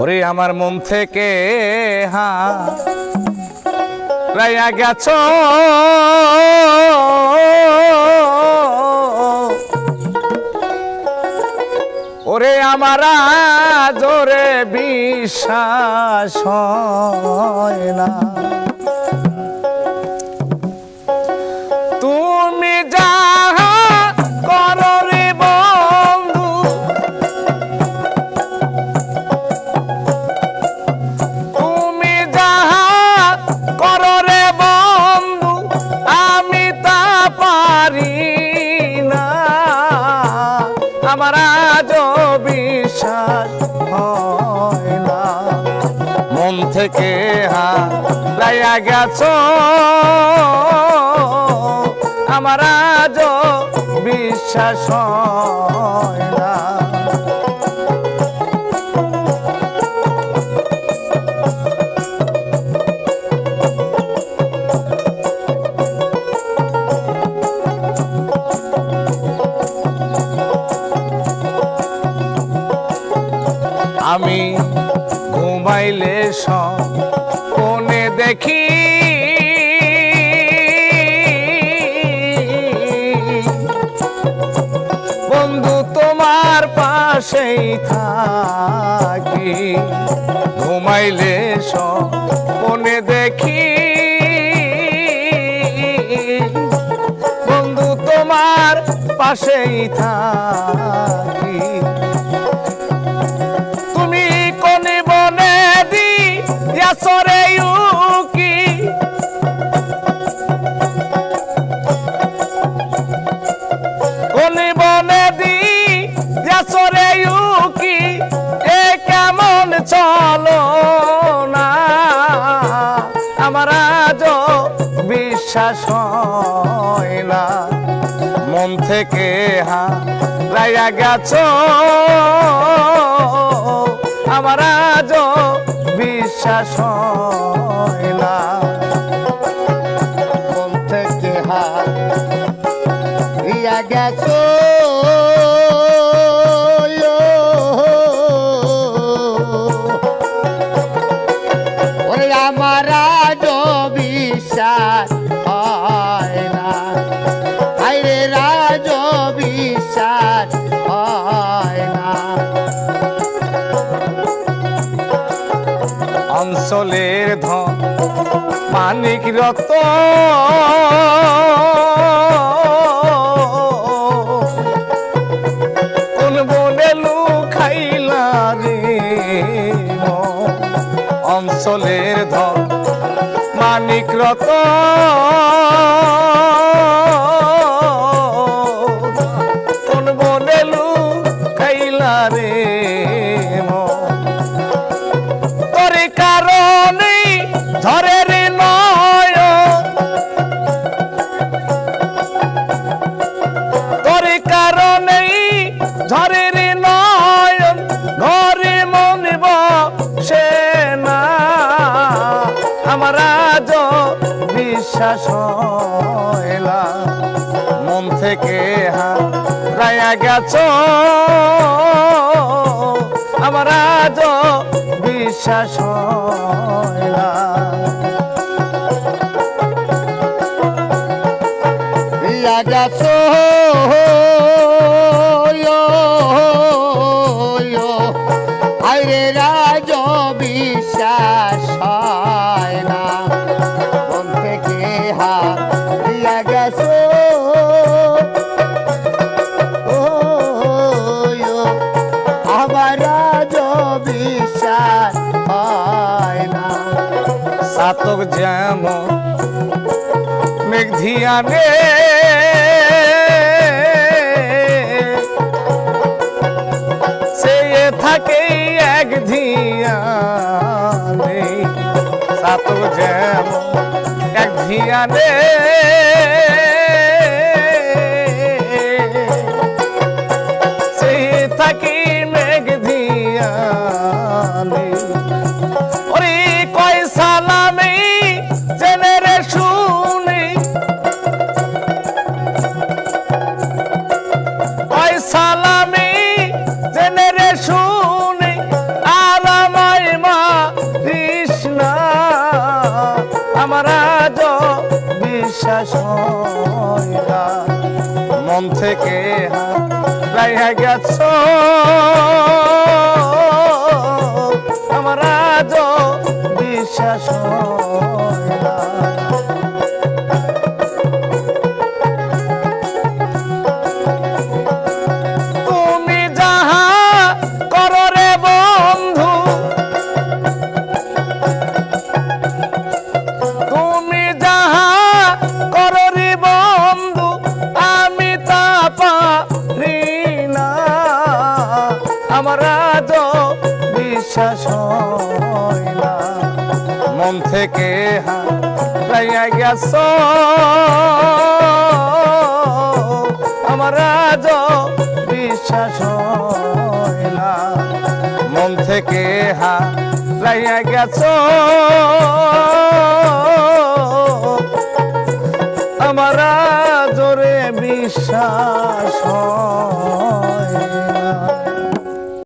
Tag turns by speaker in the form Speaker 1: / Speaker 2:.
Speaker 1: ওরে আমার মন থেকে হা রাইয়া গেছ। ওরে আমার জোরে বিশ্বাস হয় না। মন থেকে হা গেছ। আমার আজ বিশ্বাস হয় না। ঘুমাইলে কোনে দেখি। বন্ধু তোমার পাশেই থাকি, ঘুমাইলে সব কোনে দেখি। বন্ধু তোমার পাশেই থাকি। বিশ্বাস হইলা মন থেকে হা লাইয়া গেছ। আমার আজ বিশ্বাস হইলা
Speaker 2: মন থেকে হা লাইয়া গেছো।
Speaker 1: অঞ্চলের ধন মানিক রত কোন বনে রে? অঞ্চলের ধন মানিক রত কারণে ধরে রে নয়। তোর কারণে ধরে রে নয়। ঘরে মনে বসে না। আমার আজ বিশ্বাস না। মন থেকে হা রায়া গেছ। আজ বিশ্বাস হয় না।
Speaker 2: বিশ্বাস না
Speaker 1: সাতক যেমন মেঘ ধিয়ানে সে থাকে এক ধিয়ানে সাতক যেমন এক ধিয়ানে থেকে রাইহা গেছ। আমার আজ বিশ্বাস বিশ্বাস মন থেকে হারাইয়া গেছ। আমার আজ বিশ্বাস মন থেকে হারাইয়া গেছ।